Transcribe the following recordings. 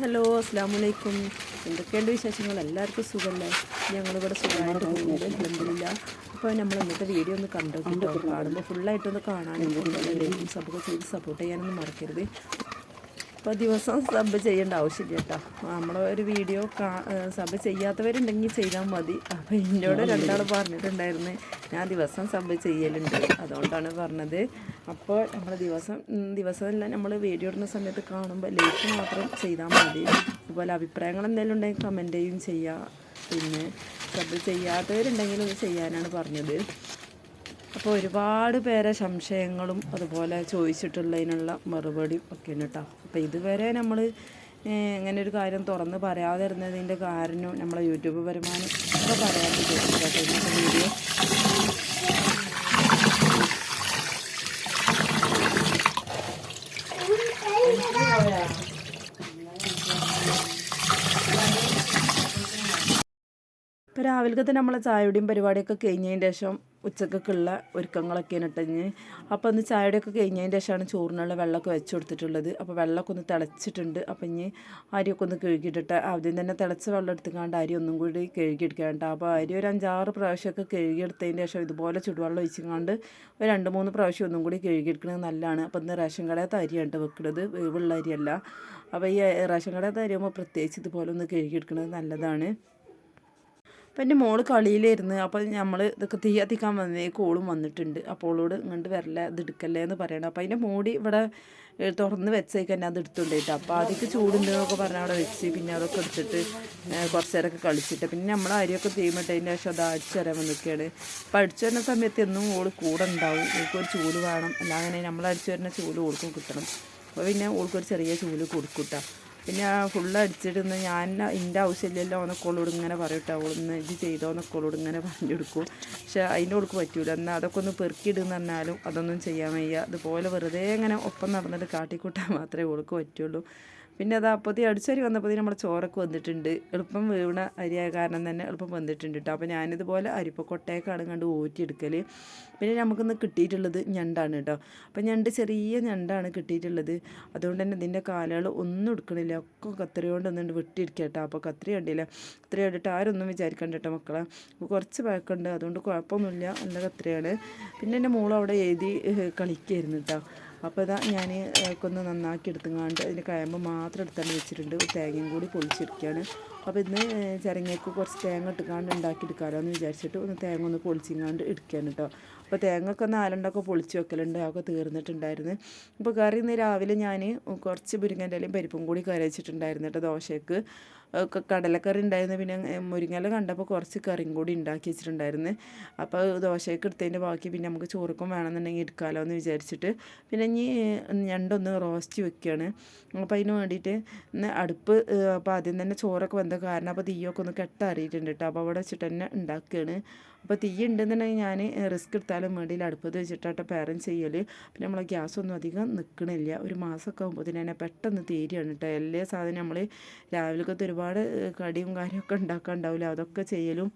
Hello അസ്സാം വലൈക്കും എന്തൊക്കെയുണ്ട് വിശേഷങ്ങൾ? എല്ലാവർക്കും സുഖമല്ലേ ഞങ്ങളിവിടെ സുഖമായിട്ട് പോകുന്നുണ്ട് അലഹമില്ല അപ്പോൾ നമ്മൾ ഇന്നത്തെ വീഡിയോ ഒന്ന് കണ്ടു കേട്ടോ? കാണുമ്പോൾ ഫുള്ളായിട്ടൊന്ന് കാണാനും ലൈക്കും സബൊക്കെ ചെയ്ത് സപ്പോർട്ട് ചെയ്യാനൊന്നും മറക്കരുത്. അപ്പോൾ ദിവസം സബ് ചെയ്യേണ്ട ആവശ്യമില്ല കേട്ടോ. നമ്മളെ ഒരു വീഡിയോ കാ സബ് ചെയ്യാത്തവരുണ്ടെങ്കിൽ ചെയ്താൽ മതി. അപ്പോൾ എന്നോട് രണ്ടാൾ പറഞ്ഞിട്ടുണ്ടായിരുന്നു ഞാൻ ദിവസം സബ് ചെയ്യലുണ്ട്. അതുകൊണ്ടാണ് പറഞ്ഞത്. അപ്പോൾ നമ്മൾ ദിവസം ദിവസമെല്ലാം നമ്മൾ വീഡിയോ ഇടുന്ന സമയത്ത് കാണുമ്പോൾ ലൈക്ക് മാത്രം ചെയ്താൽ മതി. അതുപോലെ അഭിപ്രായങ്ങൾ എന്തെങ്കിലും ഉണ്ടെങ്കിൽ കമന്റ് ചെയ്യും ചെയ്യുക പിന്നെ സബ് ചെയ്യാത്തവരുണ്ടെങ്കിലും ഒന്ന് ചെയ്യാനാണ് പറഞ്ഞത്. അപ്പോൾ ഒരുപാട് പേരെ സംശയങ്ങളും അതുപോലെ ചോദിച്ചിട്ടുള്ളതിനുള്ള മറുപടിയും ഒക്കെയാണ് കേട്ടോ. അപ്പോൾ ഇതുവരെ നമ്മൾ ഇങ്ങനെ ഒരു കാര്യം തുറന്ന് പറയാതിരുന്നതിന്റെ കാരണം നമ്മളെ യൂട്യൂബ് വരുമാനം ഒക്കെ പറയാൻ ഇന്നത്തെ വീഡിയോ ഇപ്പോൾ രാവിലത്തെ നമ്മളെ ചായയുടെയും പരിപാടിയൊക്കെ കഴിഞ്ഞതിന് ശേഷം ഉച്ചക്കൊക്കെയുള്ള ഒരുക്കങ്ങളൊക്കെയാണ് ഇട്ടഞ്ഞ് അപ്പോൾ ഒന്ന് ചായയുടെയൊക്കെ കഴിഞ്ഞതിന് ശേഷമാണ് ചോറിനുള്ള വെള്ളമൊക്കെ വെച്ച് കൊടുത്തിട്ടുള്ളത്. അപ്പോൾ വെള്ളമൊക്കെ ഒന്ന് തിളച്ചിട്ടുണ്ട്. അപ്പം ഇനി അരിയൊക്കെ ഒന്ന് കഴുകിയിട്ടിട്ട് ആദ്യം തന്നെ തിളച്ച വെള്ളം എടുത്തുകൊണ്ട് അരി ഒന്നും കൂടി കഴുകിയെടുക്കാണ്ട് അപ്പോൾ അരി ഒരു അഞ്ചാറ് പ്രാവശ്യമൊക്കെ കഴുകിയെടുത്തതിന് ശേഷം ഇതുപോലെ ചുടുവെള്ളം ഒഴിച്ചുകൊണ്ട് ഒരു രണ്ട് മൂന്ന് പ്രാവശ്യം ഒന്നും കൂടി കഴുകിയെടുക്കുന്നത് നല്ലതാണ്. അപ്പോൾ ഇന്ന് റേഷൻ കടയത്തെ അരിയാണ് വെക്കുന്നത്. വേവുള്ള അരിയല്ല. അപ്പോൾ ഈ റേഷൻ കടയത്തെ അരിയാകുമ്പോൾ പ്രത്യേകിച്ച് ഇതുപോലെ ഒന്ന് കഴുകിയെടുക്കുന്നത് നല്ലതാണ്. അപ്പം എന്റെ മോൾ കളിയിലായിരുന്നു. അപ്പോൾ നമ്മൾ ഇതൊക്കെ തീ കത്തിക്കാൻ വന്നേ കോളും വന്നിട്ടുണ്ട്. അപ്പോൾ ഓളോട് ഇങ്ങോട്ട് വരല ഇത് എടുക്കല്ലേ എന്ന് പറയണം. അപ്പോൾ അതിന്റെ മോടി ഇവിടെ തുറന്ന് വെച്ചേക്ക് തന്നെ അത് എടുത്തുകൊണ്ടിട്ട് അപ്പോൾ അതൊക്കെ ചൂടുണ്ട് എന്നൊക്കെ പറഞ്ഞ് അവിടെ വെച്ച് പിന്നെ അതൊക്കെ എടുത്തിട്ട് കുറച്ച് നേരമൊക്കെ കളിച്ചിട്ട്. പിന്നെ നമ്മൾ അരിയൊക്കെ തീമിട്ട് അതിന്റെ ശേഷം അത് അടിച്ചു തരാൻ വന്നിരിക്കുകയാണ് അപ്പോൾ അടിച്ചു വരുന്ന സമയത്ത് എന്നും ഓൾ കൂടെ ഉണ്ടാവും. ഓൾക്കൊരു ചൂട് വേണം. അല്ലാതെ നമ്മൾ അടിച്ചു വരുന്ന ചൂട് ഓൾക്കും കിട്ടണം. അപ്പോൾ പിന്നെ ഓൾക്കൊരു ചെറിയ ചൂൽ കൊടുക്കൂട്ടാ പിന്നെ ഫുള്ള് അടിച്ചിടുന്ന. ഞാൻ എന്റെ ആവശ്യമില്ലല്ലോ എന്നൊക്കെ ഇങ്ങനെ പറയട്ടെ അവളൊന്ന് ഇത് ചെയ്തോ എന്നൊക്കെ ഇങ്ങനെ പറഞ്ഞു കൊടുക്കും. പക്ഷെ അതിന്റെ ഓൾക്ക് പറ്റൂല. എന്നാൽ അതൊക്കെ ഒന്ന് പെറുക്കിയിടുന്ന പറഞ്ഞാലും അതൊന്നും ചെയ്യാൻ വയ്യ. അതുപോലെ വെറുതെ ഇങ്ങനെ ഒപ്പം നടന്നിട്ട് കാട്ടിക്കൂട്ടാൻ മാത്രമേ ഓൾക്ക് പറ്റുള്ളൂ. പിന്നെ അത് അപ്പോഴത്തേ അടിച്ചരി വന്നപ്പോൾ നമ്മുടെ ചോറൊക്കെ വന്നിട്ടുണ്ട്. എളുപ്പം വീണ അരിയായ കാരണം തന്നെ എളുപ്പം വന്നിട്ടുണ്ട് കേട്ടോ അപ്പോൾ ഞാനിതുപോലെ അരിപ്പക്കൊട്ടയൊക്കെയാണ് കണ്ട് ഊറ്റിയെടുക്കൽ പിന്നെ നമുക്കിന്ന് കിട്ടിയിട്ടുള്ളത് ഞണ്ടാണ് കേട്ടോ അപ്പോൾ ഞണ്ട് ചെറിയ ഞണ്ടാണ് കിട്ടിയിട്ടുള്ളത്. അതുകൊണ്ട് തന്നെ ഇതിന്റെ കാലുകൾ ഒന്നും എടുക്കണില്ല. ഒക്കെ കത്രി കൊണ്ട് ഒന്നുണ്ട് വെട്ടിയിരിക്കുക കേട്ടോ അപ്പോൾ കത്രി കണ്ടില്ല? കത്രി കണ്ടിട്ട് ആരൊന്നും വിചാരിക്കണ്ട കേട്ടോ മക്കളെ. കുറച്ച് പഴക്കമുണ്ട്. അതുകൊണ്ട് കുഴപ്പമൊന്നുമില്ല. നല്ല കത്രിയാണ് പിന്നെ എന്റെ മോളവിടെ എഴുതി കളിക്കായിരുന്നു കേട്ടോ അപ്പോൾ ഇതാ ഞാൻ ഒന്ന് നന്നാക്കി എടുത്തുങ്ങാണ്ട് അതിന്റെ കയമ്പ് മാത്രം എടുത്താണ്ട് വെച്ചിട്ടുണ്ട്. തേങ്ങയും കൂടി പൊളിച്ചെടുക്കുകയാണ് അപ്പോൾ ഇന്ന് ചിരങ്ങയ്ക്ക് കുറച്ച് തേങ്ങ ഇട്ടുകാണ്ട് ഉണ്ടാക്കിയെടുക്കാമല്ലോ എന്ന് വിചാരിച്ചിട്ട് ഒന്ന് തേങ്ങ ഒന്ന് പൊളിച്ചിങ്ങാണ്ട് എടുക്കുകയാണ് കേട്ടോ അപ്പോൾ തേങ്ങ ഒക്കെ നാലെണ്ണമൊക്കെ പൊളിച്ച് വെക്കലുണ്ട്. അതൊക്കെ തീർന്നിട്ടുണ്ടായിരുന്നു. ഇപ്പോൾ കറി ഇന്ന് രാവിലെ ഞാൻ കുറച്ച് മുരിങ്ങന്റെ ഇലയും പരിപ്പും കൂടി കറി വെച്ചിട്ടുണ്ടായിരുന്നു കേട്ടോ ദോശയ്ക്ക് കടലക്കറി ഉണ്ടായിരുന്നു. പിന്നെ മുരിങ്ങല കണ്ടപ്പോൾ കുറച്ച് കറിയും കൂടി ഉണ്ടാക്കി വെച്ചിട്ടുണ്ടായിരുന്നു. അപ്പോൾ ദോശയൊക്കെ എടുത്തതിന്റെ ബാക്കി പിന്നെ നമുക്ക് ചോറുക്കും വേണമെന്നുണ്ടെങ്കിൽ എടുക്കാമല്ലോ എന്ന് വിചാരിച്ചിട്ട് പിന്നെ ഇനി ഞണ്ടൊന്ന് റോസ്റ്റ് വെക്കുകയാണ് അപ്പോൾ അതിന് വേണ്ടിയിട്ട് അടുപ്പ് അപ്പോൾ ആദ്യം തന്നെ ചോറൊക്കെ വന്ന കാരണം അപ്പോൾ തീയൊക്കെ ഒന്ന് കെട്ടറിയിട്ടുണ്ട് കേട്ടോ അപ്പോൾ അവിടെ വെച്ചിട്ട് തന്നെ ഉണ്ടാക്കുകയാണ് അപ്പോൾ തീ ഉണ്ടെന്നുണ്ടെങ്കിൽ ഞാൻ റിസ്ക് എടുത്താലും വേണ്ടിയില്ല അടുപ്പത്ത് വെച്ചിട്ടാട്ട പാരൻസ് ചെയ്യൽ പിന്നെ നമ്മളെ ഗ്യാസൊന്നും അധികം നിൽക്കണില്ല ഒരു മാസമൊക്കെ ആകുമ്പോൾ തന്നെ പെട്ടെന്ന് തീരുകയാണ് കേട്ടോ എല്ലാ സാധനം നമ്മൾ രാവിലത്തെ ഒരുപാട് കടിയും കാര്യമൊക്കെ ഉണ്ടാക്കാൻ ഉണ്ടാവില്ല അതൊക്കെ ചെയ്യലും.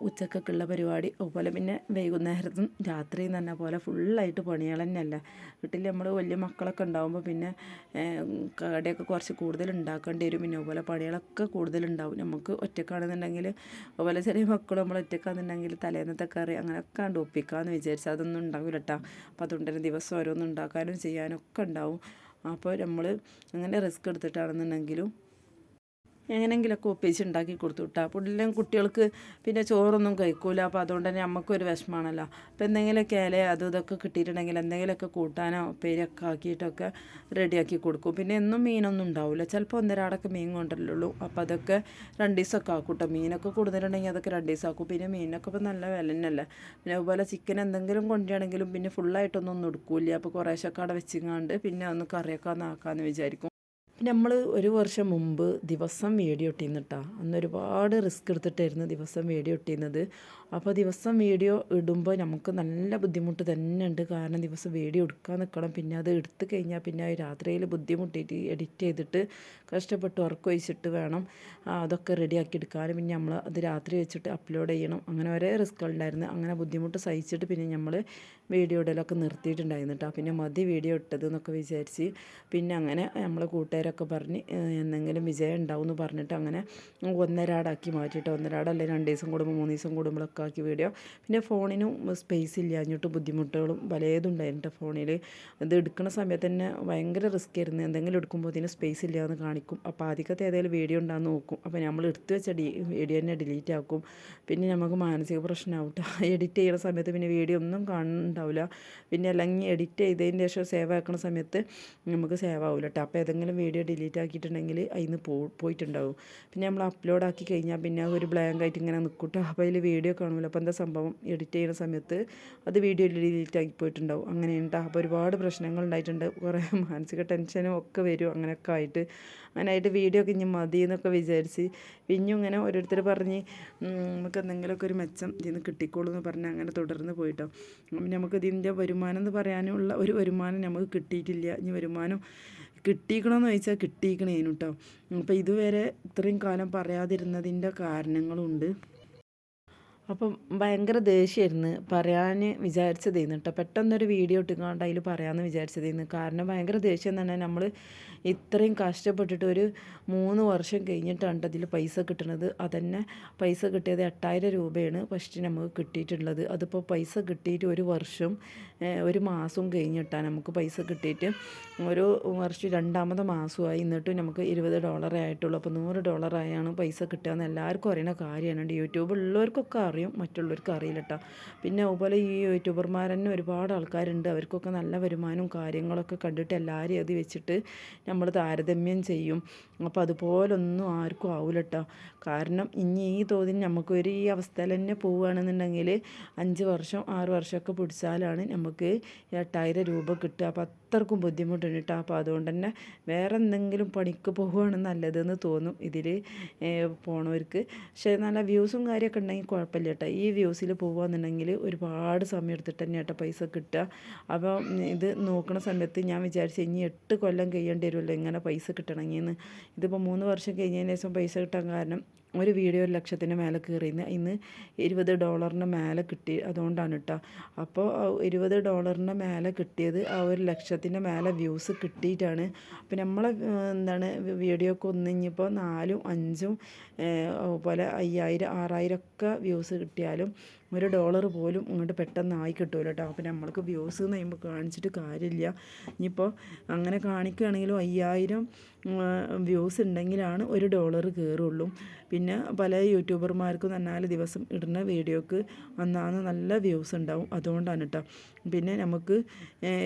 ഉച്ചക്കൊക്കെ ഉള്ള പരിപാടി. അതുപോലെ പിന്നെ വൈകുന്നേരത്തും രാത്രിയും തന്നെ പോലെ ഫുള്ളായിട്ട് പണികൾ തന്നെയല്ല. വീട്ടിൽ നമ്മൾ വലിയ മക്കളൊക്കെ ഉണ്ടാകുമ്പോൾ പിന്നെ കടയൊക്കെ കുറച്ച് കൂടുതൽ ഉണ്ടാക്കേണ്ടി വരും. പിന്നെ അതുപോലെ പണികളൊക്കെ കൂടുതലുണ്ടാവും നമുക്ക് ഒറ്റക്കാണെന്നുണ്ടെങ്കിൽ അതുപോലെ ചെറിയ മക്കൾ നമ്മൾ ഒറ്റക്കാണെന്നുണ്ടെങ്കിൽ തലേന്നത്തെ കറി അങ്ങനെയൊക്കെ ഉണ്ട് ഒപ്പിക്കാമെന്ന് വിചാരിച്ചാൽ അതൊന്നും ഉണ്ടാവില്ല കേട്ടോ അപ്പോൾ ദിവസം ഓരോന്നും ഉണ്ടാക്കാനും ചെയ്യാനും ഒക്കെ ഉണ്ടാവും. അപ്പോൾ നമ്മൾ അങ്ങനെ റിസ്ക് എടുത്തിട്ടാണെന്നുണ്ടെങ്കിലും എങ്ങനെയെങ്കിലുമൊക്കെ ഒപ്പിച്ച് ഉണ്ടാക്കി കൊടുത്തു വിട്ടാൽ പുള്ളിലും കുട്ടികൾക്ക് പിന്നെ ചോറൊന്നും കഴിക്കൂല. അപ്പോൾ അതുകൊണ്ട് തന്നെ നമുക്കൊരു വിഷമാണല്ലോ അപ്പോൾ എന്തെങ്കിലുമൊക്കെ ഇല അതും ഇതൊക്കെ കിട്ടിയിട്ടുണ്ടെങ്കിൽ എന്തെങ്കിലുമൊക്കെ കൂട്ടാനോ പേരൊക്കെ ആക്കിയിട്ടൊക്കെ റെഡിയാക്കി കൊടുക്കും. പിന്നെ എന്നും മീനൊന്നും ഉണ്ടാവില്ല ചിലപ്പോൾ ഒന്നരാടൊക്കെ മീൻ കൊണ്ടല്ലുള്ളൂ അപ്പോൾ അതൊക്കെ രണ്ട് ദിവസമൊക്കെ ആക്കൂട്ടോ. കേട്ടോ മീനൊക്കെ കൂടുതലുണ്ടെങ്കിൽ അതൊക്കെ രണ്ട് ദിവസം ആക്കും. പിന്നെ മീനൊക്കെ ഇപ്പോൾ നല്ല വില തന്നെയല്ലേ. പിന്നെ അതുപോലെ ചിക്കൻ എന്തെങ്കിലും കൊണ്ടുവരികയാണെങ്കിലും പിന്നെ ഫുള്ളായിട്ടൊന്നും ഒന്നും എടുക്കൂല അപ്പോൾ കുറേശ്ശൊക്കെ അവിടെ വെച്ചിങ്ങാണ്ട് പിന്നെ ഒന്ന് കറിയൊക്കെ ഒന്ന് ആക്കാമെന്ന് വിചാരിക്കും. നമ്മൾ ഒരു വർഷം മുമ്പ് ദിവസം വീഡിയോ അന്ന് ഒരുപാട് റിസ്ക് എടുത്തിട്ടായിരുന്നു ദിവസം വീഡിയോ അപ്പോൾ ദിവസം വീഡിയോ ഇടുമ്പോൾ നമുക്ക് നല്ല ബുദ്ധിമുട്ട് തന്നെ ഉണ്ട്. കാരണം ദിവസം വീഡിയോ എടുക്കാൻ നിൽക്കണം പിന്നെ അത് എടുത്തു കഴിഞ്ഞാൽ പിന്നെ രാത്രിയിൽ ബുദ്ധിമുട്ടിയിട്ട് എഡിറ്റ് ചെയ്തിട്ട് കഷ്ടപ്പെട്ട് ഉറക്കം ഒഴിച്ചിട്ട് വേണം അതൊക്കെ റെഡിയാക്കി എടുക്കാനും പിന്നെ നമ്മൾ അത് രാത്രി വെച്ചിട്ട് അപ്ലോഡ് ചെയ്യണം. അങ്ങനെ ഒരേ റിസ്ക് ഉണ്ടായിരുന്നു. അങ്ങനെ ബുദ്ധിമുട്ട് സഹിച്ചിട്ട് പിന്നെ നമ്മൾ വീഡിയോ ഇടലൊക്കെ നിർത്തിയിട്ടുണ്ടായിരുന്നു പിന്നെ മതി വീഡിയോ ഇട്ടത് എന്നൊക്കെ വിചാരിച്ച് പിന്നെ അങ്ങനെ നമ്മൾ കൂട്ടുകാരൊക്കെ പറഞ്ഞ് എന്തെങ്കിലും വിജയം ഉണ്ടാവും എന്ന് പറഞ്ഞിട്ട് അങ്ങനെ ഒന്നരാടാക്കി മാറ്റിയിട്ട് ഒന്നരാടല്ലേ രണ്ട് ദിവസം കൂടുമ്പോൾ മൂന്ന് ദിവസം കൂടുമ്പോഴൊക്കെ ആക്കി വീഡിയോ. പിന്നെ ഫോണിനും സ്പേസ് ഇല്ലാഞ്ഞിട്ട് ബുദ്ധിമുട്ടുകളും പലതും എന്റെ ഫോണിൽ ഇത് എടുക്കുന്ന സമയത്ത് തന്നെ ഭയങ്കര റിസ്ക് ആയിരുന്നു. എന്തെങ്കിലും എടുക്കുമ്പോൾ ഇതിന് സ്പേസ് ഇല്ല എന്ന് കാണിക്കും. അപ്പോൾ ആദ്യത്തെ ഏതെങ്കിലും വീഡിയോ ഉണ്ടാകുന്ന നോക്കും. അപ്പോൾ നമ്മൾ എടുത്തു വെച്ച ഡി വീഡിയോ തന്നെ ഡിലീറ്റ് ആക്കും. പിന്നെ നമുക്ക് മാനസിക പ്രശ്നമാവും. എഡിറ്റ് ചെയ്യുന്ന സമയത്ത് പിന്നെ വീഡിയോ ഒന്നും കാണുന്നുണ്ടാവില്ല പിന്നെ അല്ലെങ്കിൽ എഡിറ്റ് ചെയ്തതിന്റെ ശേഷം സേവ് ആക്കുന്ന സമയത്ത് നമുക്ക് സേവ് ആവില്ല കേട്ടോ അപ്പോൾ ഏതെങ്കിലും വീഡിയോ ഡിലീറ്റ് ആക്കിയിട്ടുണ്ടെങ്കിൽ അതിന് പോയിട്ടുണ്ടാവും. പിന്നെ നമ്മൾ അപ്ലോഡ് ആക്കി കഴിഞ്ഞാൽ പിന്നെ ഒരു ബ്ലാങ്ക് ആയിട്ട് ഇങ്ങനെ കേട്ടോ അപ്പോൾ അതിൽ വീഡിയോ കാണൂല അപ്പോൾ എന്താ സംഭവം? എഡിറ്റ് ചെയ്യുന്ന സമയത്ത് അത് വീഡിയോ ഡിലീറ്റ് ആക്കി പോയിട്ടുണ്ടാവും. അങ്ങനെ ഉണ്ടാ അപ്പോൾ ഒരുപാട് പ്രശ്നങ്ങൾ ഉണ്ടായിട്ടുണ്ട്. കുറേ മാനസിക ടെൻഷനും ഒക്കെ വരും. അങ്ങനെയൊക്കെ ആയിട്ട്. അങ്ങനെ ആയിട്ട് വീഡിയോ ഒക്കെ ഇനി മതി എന്നൊക്കെ വിചാരിച്ച്. പിന്നും ഇങ്ങനെ ഓരോരുത്തർ പറഞ്ഞ് നമുക്ക് എന്തെങ്കിലുമൊക്കെ ഒരു മെച്ചം ഇതിൽ നിന്ന് കിട്ടിക്കോളൂ എന്ന് പറഞ്ഞ് അങ്ങനെ തുടർന്ന് പോയിട്ടോ. നമുക്ക് ഇതിന്റെ വരുമാനം എന്ന് പറയാനുള്ള ഒരു വരുമാനം നമുക്ക് കിട്ടിയിട്ടില്ല. ഇനി വരുമാനം കിട്ടിക്കണമെന്ന് ചോദിച്ചാൽ കിട്ടിയിക്കണേനു കേട്ടോ അപ്പോൾ ഇതുവരെ ഇത്രയും കാലം പറയാതിരുന്നതിന്റെ കാരണങ്ങളുണ്ട്. അപ്പം ഭയങ്കര ദേഷ്യമായിരുന്നു. പറയാൻ വിചാരിച്ചതേന്ന് കേട്ടോ. പെട്ടെന്നൊരു വീഡിയോ ഇട്ടുകൊണ്ട് അതിൽ പറയാമെന്ന് വിചാരിച്ചതേന്ന്. കാരണം ഭയങ്കര ദേഷ്യം എന്ന് പറഞ്ഞാൽ നമ്മൾ ഇത്രയും കഷ്ടപ്പെട്ടിട്ട് ഒരു മൂന്ന് വർഷം കഴിഞ്ഞിട്ടാണ് അതിൽ പൈസ കിട്ടുന്നത് അതന്നെ പൈസ കിട്ടിയത് എട്ടായിരം രൂപയാണ് ഫസ്റ്റ് നമുക്ക് കിട്ടിയിട്ടുള്ളത്. അതിപ്പോൾ പൈസ കിട്ടിയിട്ട് ഒരു വർഷം ഒരു മാസവും കഴിഞ്ഞിട്ടാണ് നമുക്ക് പൈസ കിട്ടിയിട്ട് ഒരു വർഷം രണ്ടാമത് മാസമായി എന്നിട്ടും നമുക്ക് ഇരുപത് ഡോളറേ ആയിട്ടുള്ളൂ. അപ്പോൾ നൂറ് ഡോളറായാണ് പൈസ കിട്ടുക എന്ന് എല്ലാവർക്കും അറിയുന്ന കാര്യമാണ് യൂട്യൂബ് ഉള്ളവർക്കൊക്കെ അറിയും മറ്റുള്ളവർക്ക് അറിയില്ല കേട്ടോ പിന്നെ അതുപോലെ ഈ യൂട്യൂബർമാർ തന്നെ ഒരുപാട് ആൾക്കാരുണ്ട്. അവർക്കൊക്കെ നല്ല വരുമാനവും കാര്യങ്ങളൊക്കെ കണ്ടിട്ട് എല്ലാവരും അത് വെച്ചിട്ട് നമ്മൾ താരതമ്യം ചെയ്യും. അപ്പോൾ അതുപോലൊന്നും ആർക്കും ആവില്ല കേട്ടോ കാരണം ഇനി ഈ തോതിൽ നമുക്കൊരു ഈ അവസ്ഥയിൽ തന്നെ പോവുകയാണെന്നുണ്ടെങ്കിൽ അഞ്ച് വർഷം ആറ് വർഷമൊക്കെ പിടിച്ചാലാണ് നമുക്ക് എട്ടായിരം രൂപ കിട്ടുക. അപ്പോൾ അത്രക്കും ബുദ്ധിമുട്ടുണ്ട് കേട്ടോ അപ്പോൾ അതുകൊണ്ട് തന്നെ വേറെ എന്തെങ്കിലും പണിക്ക് പോവുകയാണ് നല്ലതെന്ന് തോന്നും ഇതിൽ പോണവർക്ക്. പക്ഷേ നല്ല വ്യൂസും കാര്യമൊക്കെ ഉണ്ടെങ്കിൽ കുഴപ്പമില്ല കേട്ടോ ഈ വ്യൂസിൽ പോകുകയെന്നുണ്ടെങ്കിൽ ഒരുപാട് സമയം എടുത്തിട്ട് തന്നെ കേട്ടോ പൈസ കിട്ടുക. അപ്പോൾ ഇത് നോക്കുന്ന സമയത്ത് ഞാൻ വിചാരിച്ചു ഇനി എട്ട് കൊല്ലം കഴിയേണ്ടി വരുമല്ലോ ഇങ്ങനെ പൈസ കിട്ടണമെങ്കിൽ എന്ന് ഇതിപ്പോൾ മൂന്ന് വർഷം കഴിഞ്ഞതിന് ശേഷം പൈസ കിട്ടാൻ കാരണം ഒരു വീഡിയോ ഒരു ലക്ഷത്തിന് മേലെ കയറിയെന്ന്. ഇന്ന് ഇരുപത് ഡോളറിന് മേലെ കിട്ടി അതുകൊണ്ടാണ് കേട്ടോ. അപ്പോൾ ഇരുപത് ഡോളറിന് മേലെ കിട്ടിയത് ആ ഒരു ലക്ഷത്തിന്റെ മേലെ വ്യൂസ് കിട്ടിയിട്ടാണ്. അപ്പോൾ നമ്മളെ എന്താണ് വീഡിയോ ഒക്കെ ഒന്ന് ഇനിയിപ്പോൾ നാലും അഞ്ചും പോലെ അയ്യായിരം ആറായിരം ഒക്കെ വ്യൂസ് കിട്ടിയാലും ഒരു ഡോളർ പോലും ഇങ്ങോട്ട് പെട്ടെന്ന് ആയി കിട്ടുമല്ലോ കേട്ടോ അപ്പോൾ നമ്മൾക്ക് വ്യൂസ് എന്ന് കഴിയുമ്പോൾ കാണിച്ചിട്ട് കാര്യമില്ല ഇനിയിപ്പോൾ അങ്ങനെ കാണിക്കുകയാണെങ്കിലും അയ്യായിരം വ്യൂസ് ഉണ്ടെങ്കിലാണ് ഒരു ഡോളർ കയറുള്ളൂ പിന്നെ പല യൂട്യൂബർമാർക്കും നാല് ദിവസം ഇടുന്ന വീഡിയോക്ക് അന്നാന്ന് നല്ല വ്യൂസ് ഉണ്ടാവും അതുകൊണ്ടാണ് കേട്ടോ പിന്നെ നമുക്ക്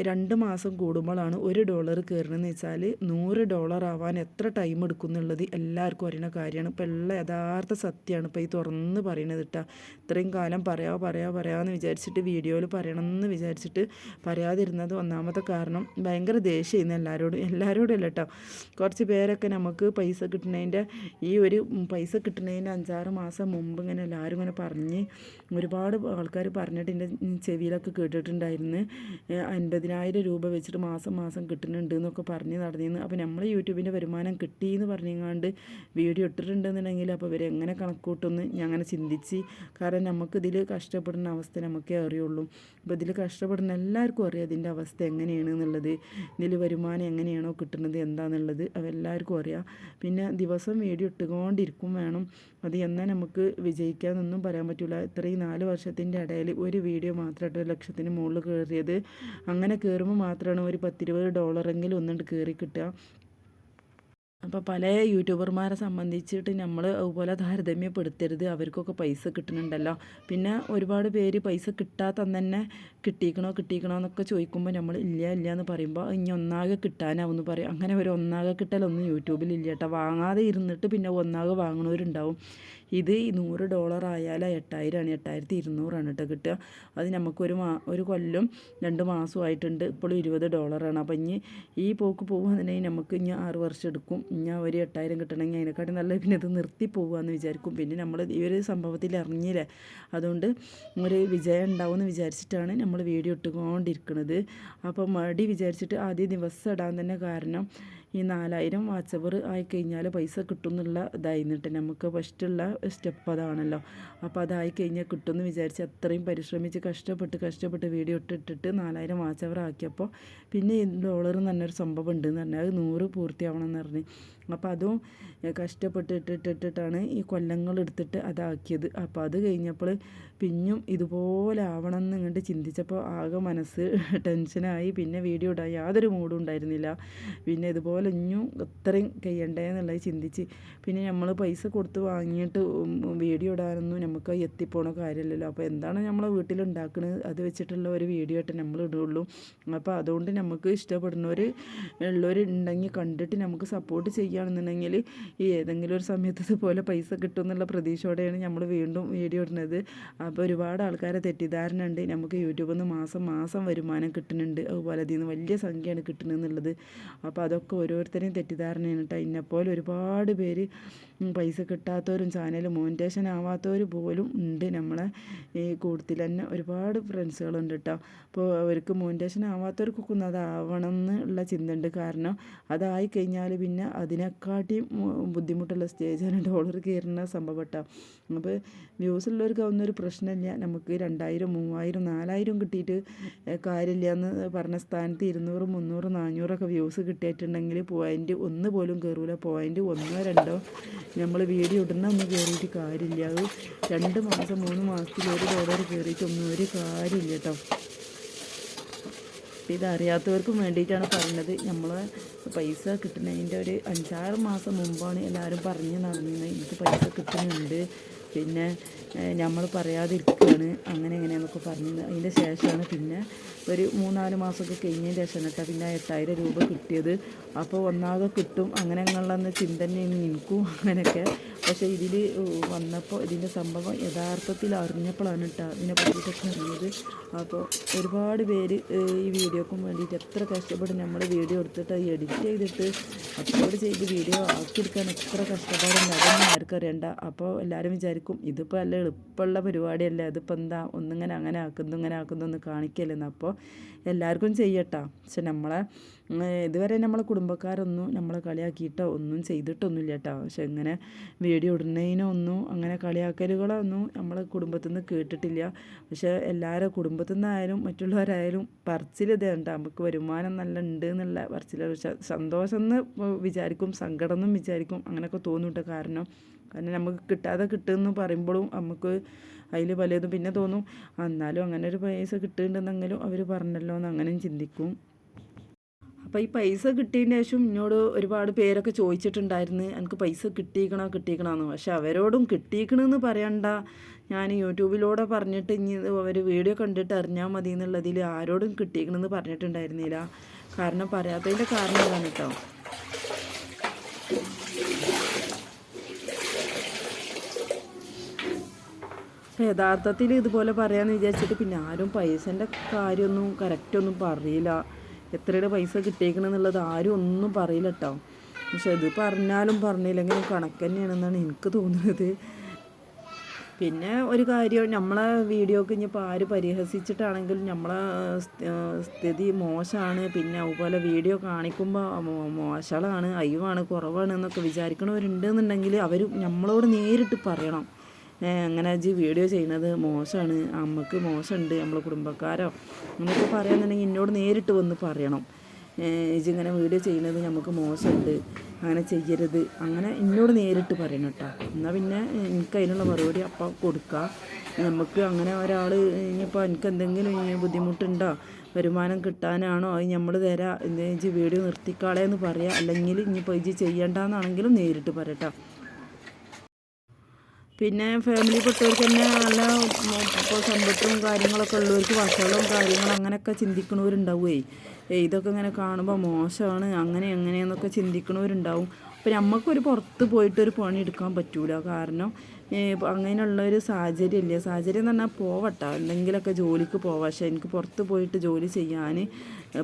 രണ്ട് മാസം കൂടുമ്പോഴാണ് ഒരു ഡോളർ കയറണമെന്ന് വെച്ചാൽ നൂറ് ഡോളർ ആവാൻ എത്ര ടൈം എടുക്കും എന്നുള്ളത് എല്ലാവർക്കും അറിയുന്ന കാര്യമാണ്. ഇപ്പോൾ ഉള്ള യഥാർത്ഥ സത്യമാണ് ഇപ്പോൾ ഈ തുറന്ന് പറയണത് കേട്ടോ ഇത്രയും കാലം പറയാ പറയാ പറയാമെന്ന് വിചാരിച്ചിട്ട് വീഡിയോയിൽ പറയണമെന്ന് വിചാരിച്ചിട്ട് പറയാതിരുന്നത് ഒന്നാമത്തെ കാരണം ഭയങ്കര ദേഷ്യമായിരുന്നു എല്ലാവരോടും എല്ലാവരോടും അല്ല കേട്ടോ കുറച്ച് പേരൊക്കെ നമുക്ക് പൈസ കിട്ടുന്നതിന്റെ ഈ ഒരു പൈസ കിട്ടുന്നതിന്റെ അഞ്ചാറ് മാസം മുമ്പ് ഇങ്ങനെ എല്ലാവരും ഇങ്ങനെ പറഞ്ഞ് ഒരുപാട് ആൾക്കാർ പറഞ്ഞിട്ട് എന്റെ ചെവിയിലൊക്കെ കേട്ടിട്ടുണ്ടായിരുന്നു. ഏഹ്, അൻപതിനായിരം രൂപ വെച്ചിട്ട് മാസം മാസം കിട്ടുന്നുണ്ട് എന്നൊക്കെ പറഞ്ഞ് നടന്നിരുന്നു. അപ്പോൾ നമ്മൾ യൂട്യൂബിന്റെ വരുമാനം കിട്ടി എന്ന് പറഞ്ഞുകൊണ്ട് വീഡിയോ ഇട്ടിട്ടുണ്ടെന്നുണ്ടെങ്കിൽ അപ്പോൾ ഇവർ എങ്ങനെ കണക്കൂട്ടുമെന്ന് ഞാൻ അങ്ങനെ ചിന്തിച്ച് കാരണം നമുക്കിതിൽ കഷ്ടപ്പെടുന്ന അവസ്ഥ നമുക്കേ അറിയുള്ളൂ. അപ്പോൾ ഇതിൽ കഷ്ടപ്പെടുന്ന എല്ലാവർക്കും അറിയാം ഇതിന്റെ അവസ്ഥ എങ്ങനെയാണ് എന്നുള്ളത്. ഇതിൽ വരുമാനം എങ്ങനെയാണോ കിട്ടുന്നത് എന്താണെന്നുള്ളത് അത് എല്ലാവർക്കും അറിയാം. പിന്നെ ദിവസം വീഡിയോ ഇട്ടുകൊണ്ടിരിക്കും വേണം. അത് എന്നാൽ നമുക്ക് വിജയിക്കാമെന്നൊന്നും പറയാൻ പറ്റില്ല ഇത്രയും നാല് വർഷത്തിന്റെ ഇടയിൽ ഒരു വീഡിയോ മാത്രമായിട്ട് ഒരു ലക്ഷത്തിന് മുകളിൽ കയറിയത്. അങ്ങനെ കയറുമ്പോൾ മാത്രമാണ് ഒരു പത്തിരുപത് ഡോളറെങ്കിലും ഒന്നുകൊണ്ട് കയറി കിട്ടുക. അപ്പോൾ പല യൂട്യൂബർമാരെ സംബന്ധിച്ചിട്ട് നമ്മൾ അതുപോലെ താരതമ്യപ്പെടുത്തരുത്. അവർക്കൊക്കെ പൈസ കിട്ടുന്നുണ്ടല്ലോ. പിന്നെ ഒരുപാട് പേര് പൈസ കിട്ടാത്ത തന്നെ കിട്ടിക്കണോ കിട്ടിക്കണോ എന്നൊക്കെ ചോദിക്കുമ്പോൾ നമ്മൾ ഇല്ല ഇല്ല എന്ന് പറയുമ്പോൾ ഇനി ഒന്നാകെ കിട്ടാനാവുമെന്ന് പറയും. അങ്ങനെ ഒരു ഒന്നാകെ കിട്ടലൊന്നും യൂട്യൂബിൽ ഇല്ല കേട്ടോ. വാങ്ങാതെ ഇരുന്നിട്ട് പിന്നെ ഒന്നാകെ വാങ്ങണവരുണ്ടാവും. ഇത് നൂറ് ഡോളർ ആയാൽ എട്ടായിരമാണ് എട്ടായിരത്തി ഇരുന്നൂറാണ് കേട്ടോ കിട്ടുക. അത് നമുക്കൊരു മാ ഒരു കൊല്ലം രണ്ട് മാസമായിട്ടുണ്ട്. ഇപ്പോഴും ഇരുപത് ഡോളറാണ്. അപ്പം ഇനി ഈ പോക്ക് പോകുകയാണെന്നുണ്ടെങ്കിൽ നമുക്ക് ഇനി ആറ് വർഷം എടുക്കും. ഇനി ഒരു എട്ടായിരം കിട്ടണമെങ്കിൽ അതിനെക്കാട്ടും നല്ല പിന്നെ ഇത് നിർത്തി പോകുകയെന്ന് വിചാരിക്കും. പിന്നെ നമ്മൾ ഈ ഒരു സംഭവത്തിൽ അറിഞ്ഞില്ലേ അതുകൊണ്ട് ഒരു വിജയം ഉണ്ടാവുമെന്ന് വിചാരിച്ചിട്ടാണ് നമ്മൾ വീഡിയോ ഇട്ടുകൊണ്ടിരിക്കുന്നത് അപ്പം മടി വിചാരിച്ചിട്ട് ആദ്യ ദിവസം ഇടാൻ തന്നെ കാരണം ഈ നാലായിരം വാച്ചവർ ആയിക്കഴിഞ്ഞാൽ പൈസ കിട്ടും എന്നുള്ള ഇതായിരുന്നിട്ട് നമുക്ക് ഫസ്റ്റുള്ള സ്റ്റെപ്പ് അതാണല്ലോ. അപ്പോൾ അതായി കഴിഞ്ഞാൽ കിട്ടുമെന്ന് വിചാരിച്ച് അത്രയും പരിശ്രമിച്ച് കഷ്ടപ്പെട്ട് കഷ്ടപ്പെട്ട് വീഡിയോ ഇട്ടിട്ടിട്ട് നാലായിരം വാച്ചവർ ആക്കിയപ്പോൾ പിന്നെ ഡോളർ എന്ന് പറഞ്ഞൊരു സംഭവം ഉണ്ട് എന്ന് പറഞ്ഞാൽ അത് നൂറ് പൂർത്തിയാവണം എന്ന് പറഞ്ഞ്. അപ്പോൾ അതും കഷ്ടപ്പെട്ട് ഇട്ടിട്ടിട്ടിട്ടാണ് ഈ കൊല്ലങ്ങൾ എടുത്തിട്ട് അതാക്കിയത്. അപ്പോൾ അത് കഴിഞ്ഞപ്പോൾ പിന്നും ഇതുപോലെ ആവണം എന്ന് ഇങ്ങോട്ട് ചിന്തിച്ചപ്പോൾ ആകെ മനസ്സ് ടെൻഷനായി. പിന്നെ വീഡിയോ ഇടാൻ യാതൊരു മൂഡും ഉണ്ടായിരുന്നില്ല. പിന്നെ ഇതുപോലെ ഇനിയും ഇത്രയും കഴിയണ്ടേ എന്നുള്ളത് ചിന്തിച്ച് പിന്നെ നമ്മൾ പൈസ കൊടുത്ത് വാങ്ങിയിട്ട് വീഡിയോ ഇടാനൊന്നും നമുക്ക് എത്തിപ്പോണ കാര്യമില്ലല്ലോ അപ്പോൾ എന്താണ് നമ്മൾ വീട്ടിലുണ്ടാക്കുന്നത് അത് വെച്ചിട്ടുള്ള ഒരു വീഡിയോ ആയിട്ട് നമ്മൾ ഇടുള്ളൂ. അപ്പോൾ അതുകൊണ്ട് നമുക്ക് ഇഷ്ടപ്പെടുന്നവർ ഉള്ളവർ ഉണ്ടെങ്കിൽ കണ്ടിട്ട് നമുക്ക് സപ്പോർട്ട് ചെയ്യുകയാണെന്നുണ്ടെങ്കിൽ ഈ ഏതെങ്കിലും ഒരു സമയത്ത് ഇതുപോലെ പൈസ കിട്ടും എന്നുള്ള പ്രതീക്ഷയോടെയാണ് നമ്മൾ വീണ്ടും വീഡിയോ ഇടുന്നത്. അപ്പോൾ ഒരുപാട് ആൾക്കാരെ തെറ്റിദ്ധാരണ ഉണ്ട് നമുക്ക് യൂട്യൂബിൽ നിന്ന് മാസം മാസം വരുമാനം കിട്ടുന്നുണ്ട്. അതുപോലെ അതിൽ നിന്ന് വലിയ സംഖ്യയാണ് കിട്ടുന്നത് എന്നുള്ളത്. അപ്പോൾ അതൊക്കെ ഓരോരുത്തരെയും തെറ്റിദ്ധാരണയാണ് കേട്ടോ. എന്നെപ്പോലെ ഒരുപാട് പേര് പൈസ കിട്ടാത്തവരും ചാനൽ മോണിറ്റേഷൻ ആവാത്തവർ പോലും ഉണ്ട് നമ്മളെ. ഈ കൂട്ടത്തിൽ തന്നെ ഒരുപാട് ഫ്രണ്ട്സുകളുണ്ട് കേട്ടോ അപ്പോൾ അവർക്ക് മോണിറ്റേഷൻ ആവാത്തവർക്കൊക്കെ അതാവണം എന്നുള്ള ചിന്ത ഉണ്ട് കാരണം അതായി കഴിഞ്ഞാൽ പിന്നെ അതിനെക്കാട്ടിയും ബുദ്ധിമുട്ടുള്ള സ്റ്റേജാണ് ഡോളർ കയറുന്ന സംഭവം കേട്ടോ അപ്പോൾ വ്യൂസ് ഉള്ളവർക്ക് അതൊന്നും ഒരു പ്രശ്നമില്ല. നമുക്ക് രണ്ടായിരം മൂവായിരം നാലായിരം കിട്ടിയിട്ട് കാര്യമില്ല എന്ന് പറഞ്ഞ സ്ഥാനത്ത് ഇരുന്നൂറ് മുന്നൂറ് നാനൂറൊക്കെ വ്യൂസ് കിട്ടിയിട്ടുണ്ടെങ്കിൽ പോയിന്റ് ഒന്ന് പോലും കയറൂല പോയിന്റ് ഒന്നോ രണ്ടോ നമ്മൾ വീഡിയോ ഇടുന്ന ഒന്ന് കയറിയിട്ട് കാര്യമില്ല. അത് രണ്ട് മാസം മൂന്ന് മാസത്തിൽ ഒരു ഡോളർ കയറിയിട്ടൊന്നും ഒരു കാര്യമില്ല കേട്ടോ. ഇതറിയാത്തവർക്കും വേണ്ടിയിട്ടാണ് പറയുന്നത് നമ്മൾ പൈസ കിട്ടുന്നതിന്റെ ഒരു അഞ്ചാറ് മാസം മുമ്പാണ് എല്ലാവരും പറഞ്ഞ് നടന്നത്. എനിക്ക് പൈസ കിട്ടുന്നുണ്ട്. പിന്നെ നമ്മൾ പറയാതിരിക്കുകയാണ് അങ്ങനെ എങ്ങനെയാണെന്നൊക്കെ പറഞ്ഞത് അതിന്റെ ശേഷമാണ് പിന്നെ ഒരു മൂന്നാൽ മാസമൊക്കെ കഴിഞ്ഞതിന് ശേഷം കേട്ടോ പിന്നെ എട്ടായിരം രൂപ കിട്ടിയത്. അപ്പോൾ ഒന്നാകെ കിട്ടും. അങ്ങനെ അങ്ങനെയുള്ള ചിന്ത തന്നെയാണ് എനിക്കും അങ്ങനെയൊക്കെ. പക്ഷേ ഇതിൽ വന്നപ്പോൾ ഇതിന്റെ സംഭവം യഥാർത്ഥത്തിൽ അറിഞ്ഞപ്പോഴാണ് കേട്ടോ ഇതിനെ പറ്റിയിട്ടൊക്കെ അറിഞ്ഞത്. അപ്പോൾ ഒരുപാട് പേര് ഈ വീഡിയോക്കും വേണ്ടിയിട്ട് എത്ര കഷ്ടപ്പെട്ട് നമ്മൾ വീഡിയോ എടുത്തിട്ട് എഡിറ്റ് ചെയ്തിട്ട് അപ്ലോഡ് ചെയ്ത് വീഡിയോ ആക്കിയെടുക്കാൻ എത്ര കഷ്ടപ്പാടുണ്ട് അതൊന്നും ആർക്കും അറിയണ്ട. അപ്പോൾ എല്ലാവരും വിചാരിക്കും ഇതിപ്പോൾ അല്ല എളുപ്പമുള്ള പരിപാടിയല്ലേ. അതിപ്പോൾ എന്താ? ഒന്നിങ്ങനെ അങ്ങനെ ആക്കുന്നു ഇങ്ങനെ ആക്കുന്നു എന്ന് കാണിക്കല്ലെന്ന് അപ്പോൾ എല്ലാവർക്കും ചെയ്യട്ടോ. പക്ഷെ നമ്മളെ ഇതുവരെ നമ്മളെ കുടുംബക്കാരൊന്നും നമ്മളെ കളിയാക്കിയിട്ടോ ഒന്നും ചെയ്തിട്ടൊന്നുമില്ല കേട്ടോ പക്ഷെ ഇങ്ങനെ വീഡിയോ ഇടുന്നതിനൊന്നും അങ്ങനെ കളിയാക്കലുകളൊന്നും നമ്മളെ കുടുംബത്തിൽ നിന്ന് കേട്ടിട്ടില്ല. പക്ഷെ എല്ലാവരും കുടുംബത്തിൽ നിന്നായാലും മറ്റുള്ളവരായാലും പറച്ചിൽ ഇത് നമുക്ക് വരുമാനം നല്ല ഉണ്ട് എന്നുള്ള പറച്ചിൽ സന്തോഷം എന്ന് വിചാരിക്കും സങ്കടം എന്നും വിചാരിക്കും അങ്ങനെയൊക്കെ തോന്നുന്നുണ്ട് കാരണം. കാരണം നമുക്ക് കിട്ടാതെ കിട്ടുമെന്ന് പറയുമ്പോഴും നമുക്ക് അതിൽ പലതും പിന്നെ തോന്നും. എന്നാലും അങ്ങനെ ഒരു പൈസ കിട്ടുന്നുണ്ടെന്നെങ്കിലും അവർ പറഞ്ഞല്ലോ എന്ന് അങ്ങനെയും ചിന്തിക്കും. അപ്പോൾ ഈ പൈസ കിട്ടിയതിന് ശേഷം എന്നോട് ഒരുപാട് പേരൊക്കെ ചോദിച്ചിട്ടുണ്ടായിരുന്നു എനിക്ക് പൈസ കിട്ടിയിക്കണോ കിട്ടിയിക്കണമെന്ന് പക്ഷെ അവരോടും കിട്ടിയിക്കണമെന്ന് പറയണ്ട. ഞാൻ യൂട്യൂബിലൂടെ പറഞ്ഞിട്ട് ഇനി അവർ വീഡിയോ കണ്ടിട്ട് അറിഞ്ഞാൽ മതി എന്നുള്ളതിൽ ആരോടും കിട്ടിയിക്കണമെന്ന് പറഞ്ഞിട്ടുണ്ടായിരുന്നില്ല. കാരണം പറയാത്തതിന്റെ കാരണം ഇതാണ് കേട്ടോ. യഥാർത്ഥത്തിൽ ഇതുപോലെ പറയാമെന്ന് വിചാരിച്ചിട്ട് പിന്നെ ആരും പൈസന്റെ കാര്യമൊന്നും കറക്റ്റൊന്നും പറയില്ല. എത്രയുടെ പൈസ കിട്ടിയേക്കണെന്നുള്ളത് ആരും ഒന്നും പറയില്ല കേട്ടോ പക്ഷെ ഇത് പറഞ്ഞാലും പറഞ്ഞില്ലെങ്കിലും കണക്ക് തന്നെയാണെന്നാണ് എനിക്ക് തോന്നുന്നത്. പിന്നെ ഒരു കാര്യം നമ്മളെ വീഡിയോക്ക് ഇനിയിപ്പോൾ ആര് പരിഹസിച്ചിട്ടാണെങ്കിലും നമ്മളെ സ്ഥിതി മോശമാണ്. പിന്നെ അതുപോലെ വീഡിയോ കാണിക്കുമ്പോൾ മോശമാണ് അയ്യവാണ് കുറവാണ് എന്നൊക്കെ വിചാരിക്കണവരുണ്ടെന്നുണ്ടെങ്കിൽ അവർ നമ്മളോട് നേരിട്ട് പറയണം. അങ്ങനെ ജി വീഡിയോ ചെയ്യുന്നത് മോശമാണ്. അമ്മയ്ക്ക് മോശമുണ്ട് നമ്മളെ കുടുംബക്കാരോ. അങ്ങനെയൊക്കെ പറയാന്നുണ്ടെങ്കിൽ എന്നോട് നേരിട്ട് വന്ന് പറയണം. ഇങ്ങനെ വീഡിയോ ചെയ്യുന്നത് നമുക്ക് മോശമുണ്ട് അങ്ങനെ ചെയ്യരുത്. അങ്ങനെ എന്നോട് നേരിട്ട് പറയണം കേട്ടോ. എന്നാൽ പിന്നെ എനിക്ക് അതിനുള്ള മറുപടി അപ്പം കൊടുക്കുക നമുക്ക് അങ്ങനെ ഒരാൾ ഇനിയിപ്പോൾ എനിക്ക് എന്തെങ്കിലും ബുദ്ധിമുട്ടുണ്ടോ? വരുമാനം കിട്ടാനാണോ? അത് നമ്മൾ തരാം. എന്താ വീഡിയോ നിർത്തിക്കാളേ എന്ന് പറയാം. അല്ലെങ്കിൽ ഇനിയിപ്പോൾ ഇജി ചെയ്യേണ്ടെന്നാണെങ്കിലും നേരിട്ട് പറയട്ടോ. പിന്നെ ഫാമിലി പെട്ടവർക്ക് തന്നെ നല്ല ഇപ്പോൾ സമ്പത്തും കാര്യങ്ങളൊക്കെ ഉള്ളവർക്ക് വഷളും കാര്യങ്ങളും അങ്ങനെയൊക്കെ ചിന്തിക്കണവരുണ്ടാവുമേ ഇതൊക്കെ ഇങ്ങനെ കാണുമ്പോൾ മോശമാണ് അങ്ങനെ എങ്ങനെയെന്നൊക്കെ ചിന്തിക്കണവരുണ്ടാവും. അപ്പം നമുക്കൊരു പുറത്ത് പോയിട്ടൊരു പണി എടുക്കാൻ പറ്റൂല. കാരണം അങ്ങനെയുള്ള ഒരു സാഹചര്യം ഇല്ല സാഹചര്യം എന്ന് പറഞ്ഞാൽ പോവട്ടെ. എന്തെങ്കിലുമൊക്കെ ജോലിക്ക് പോവാം. പക്ഷേ എനിക്ക് പുറത്ത് പോയിട്ട് ജോലി ചെയ്യാൻ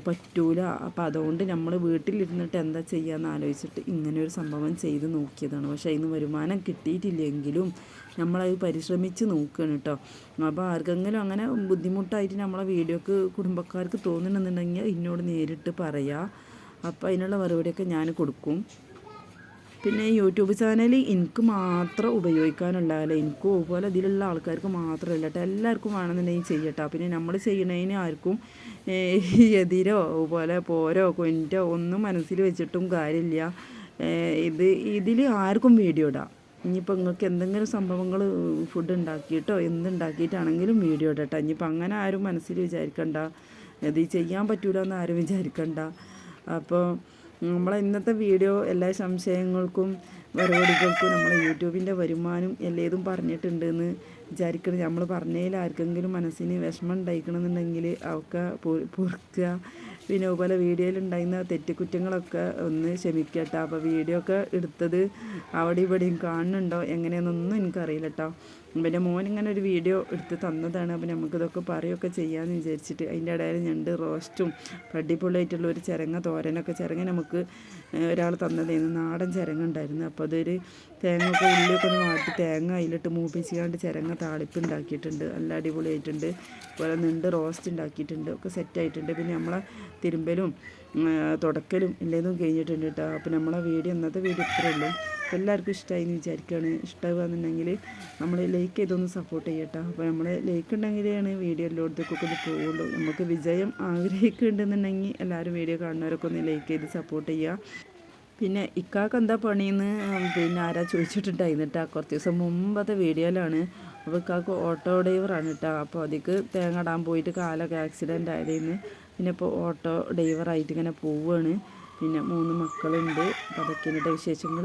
പറ്റൂല. അപ്പം അതുകൊണ്ട് നമ്മൾ വീട്ടിലിരുന്നിട്ട് എന്താ ചെയ്യാന്ന് ആലോചിച്ചിട്ട് ഇങ്ങനെ ഒരു സംഭവം ചെയ്ത് നോക്കിയതാണ്. പക്ഷേ അതിന് വരുമാനം കിട്ടിയിട്ടില്ലെങ്കിലും നമ്മളത് പരിശ്രമിച്ച് നോക്കുകയാണ് കേട്ടോ. അപ്പോൾ ആർക്കെങ്കിലും അങ്ങനെ ബുദ്ധിമുട്ടായിട്ട് നമ്മളെ വീഡിയോക്ക് കുടുംബക്കാർക്ക് തോന്നുന്നുണ്ടെങ്കിൽ എന്നോട് നേരിട്ട് പറയാം. അപ്പോൾ അതിനുള്ള മറുപടിയൊക്കെ ഞാൻ കൊടുക്കും. പിന്നെ യൂട്യൂബ് ചാനൽ എനിക്ക് മാത്രം ഉപയോഗിക്കാനുള്ളതല്ല. എനിക്കും അതുപോലെ ഇതിലുള്ള ആൾക്കാർക്ക് മാത്രമല്ല. കേട്ടോ എല്ലാവർക്കും വേണമെന്നുണ്ടെങ്കിൽ ചെയ്യട്ടോ. പിന്നെ നമ്മൾ ചെയ്യണതിന് ആർക്കും എതിരോ അതുപോലെ പോരോ കൊഞ്ചോ ഒന്നും മനസ്സിൽ വെച്ചിട്ടും കാര്യമില്ല. ഇത് ഇതിൽ ആർക്കും വീഡിയോ ഇടാം. ഇനിയിപ്പോൾ നിങ്ങൾക്ക് എന്തെങ്കിലും സംഭവങ്ങൾ ഫുഡ് ഉണ്ടാക്കിയിട്ടോ എന്തുണ്ടാക്കിയിട്ടാണെങ്കിലും വീഡിയോ ഇടട്ടോ. ഇനിയിപ്പോൾ അങ്ങനെ ആരും മനസ്സിൽ വിചാരിക്കണ്ട. ഇത് ചെയ്യാൻ പറ്റൂല എന്ന് ആരും വിചാരിക്കണ്ട. അപ്പോൾ നമ്മളെ ഇന്നത്തെ വീഡിയോ എല്ലാ സംശയങ്ങൾക്കും മറുപടികൾക്കും നമ്മൾ യൂട്യൂബിന്റെ വരുമാനം എല്ലേതും പറഞ്ഞിട്ടുണ്ടെന്ന് വിചാരിക്കണം. നമ്മൾ പറഞ്ഞതിൽ ആർക്കെങ്കിലും മനസ്സിന് വിഷമം ഉണ്ടായിക്കണമെന്നുണ്ടെങ്കിൽ അവക്കെ പൊറുക്കുക പിന്നെ അതുപോലെ വീഡിയോയിൽ ഉണ്ടായിരുന്ന തെറ്റുകുറ്റങ്ങളൊക്കെ ഒന്ന് ക്ഷമിക്കട്ടോ. അപ്പോൾ വീഡിയോ ഒക്കെ എടുത്തത് അവിടെ ഇവിടെയും കാണുന്നുണ്ടോ? എങ്ങനെയാണെന്നൊന്നും എനിക്കറിയില്ല കേട്ടോ പിന്നെ മോൻ ഇങ്ങനെ ഒരു വീഡിയോ എടുത്ത് തന്നതാണ്. അപ്പോൾ നമുക്കിതൊക്കെ പറയുകയൊക്കെ ചെയ്യാമെന്ന് വിചാരിച്ചിട്ട് അതിന്റെ ഇടയിൽ ഞണ്ട് റോസ്റ്റും അടിപൊളിയായിട്ടുള്ള ഒരു ചിരങ്ങ തോരനൊക്കെ ചിരങ്ങ നമുക്ക് ഒരാൾ തന്നതായിരുന്നു. നാടൻ ചിരങ്ങ ഉണ്ടായിരുന്നു. അപ്പോൾ അതൊരു തേങ്ങ ഒക്കെ ഉള്ളിയൊക്കെ ഒന്ന് മാറ്റി തേങ്ങ അതിലിട്ട് മൂപ്പിച്ചുകൊണ്ട് ചിരങ്ങ താളിപ്പ് ഉണ്ടാക്കിയിട്ടുണ്ട്. നല്ല അടിപൊളിയായിട്ടുണ്ട്. അതുപോലെ നിണ്ട് റോസ്റ്റ് ഉണ്ടാക്കിയിട്ടുണ്ട്. ഒക്കെ സെറ്റായിട്ടുണ്ട് പിന്നെ നമ്മളെ തിരുമ്പലും തുടക്കലും എല്ലാതും കഴിഞ്ഞിട്ടുണ്ട് കേട്ടോ. അപ്പോൾ നമ്മളെ വീഡിയോ ഇന്നത്തെ വീഡിയോ ഇത്രേ ഉള്ളൂ. എല്ലാവർക്കും ഇഷ്ടമായി എന്ന് വിചാരിക്കുകയാണ് ഇഷ്ടമാകുന്നുണ്ടെങ്കിൽ നമ്മൾ ലൈക്ക് ചെയ്തൊന്ന് സപ്പോർട്ട് ചെയ്യട്ടോ. അപ്പോൾ നമ്മൾ ലൈക്ക് ഉണ്ടെങ്കിലാണ് വീഡിയോ എല്ലായിടത്തേക്കൊക്കെ ഇത് പോവുള്ളൂ. നമുക്ക് വിജയം ആഗ്രഹിക്കുന്നുണ്ടെന്നുണ്ടെങ്കിൽ എല്ലാവരും വീഡിയോ കാണുന്നവരൊക്കെ ഒന്ന് ലൈക്ക് ചെയ്ത് സപ്പോർട്ട് ചെയ്യുക പിന്നെ ഇക്കാക്ക് എന്താ പണിയെന്ന് പിന്നെ ആരാ ചോദിച്ചിട്ടുണ്ടായിരുന്നു കുറച്ച് ദിവസം മുമ്പത്തെ വീഡിയോയിലാണ്. അപ്പോൾ ഇക്കാക്ക് ഓട്ടോ ഡ്രൈവറാണ് കേട്ടോ അപ്പോൾ അതിക്ക് തേങ്ങ ഇടാൻ പോയിട്ട് കാലൊക്കെ ആക്സിഡന്റ് ആയതെന്ന്. പിന്നെ ഇപ്പോൾ ഓട്ടോ ഡ്രൈവറായിട്ട് ഇങ്ങനെ പോവുകയാണ് പിന്നെ മൂന്ന് മക്കളുണ്ട്. അപ്പോൾ അതൊക്കെയാണ് വിശേഷങ്ങൾ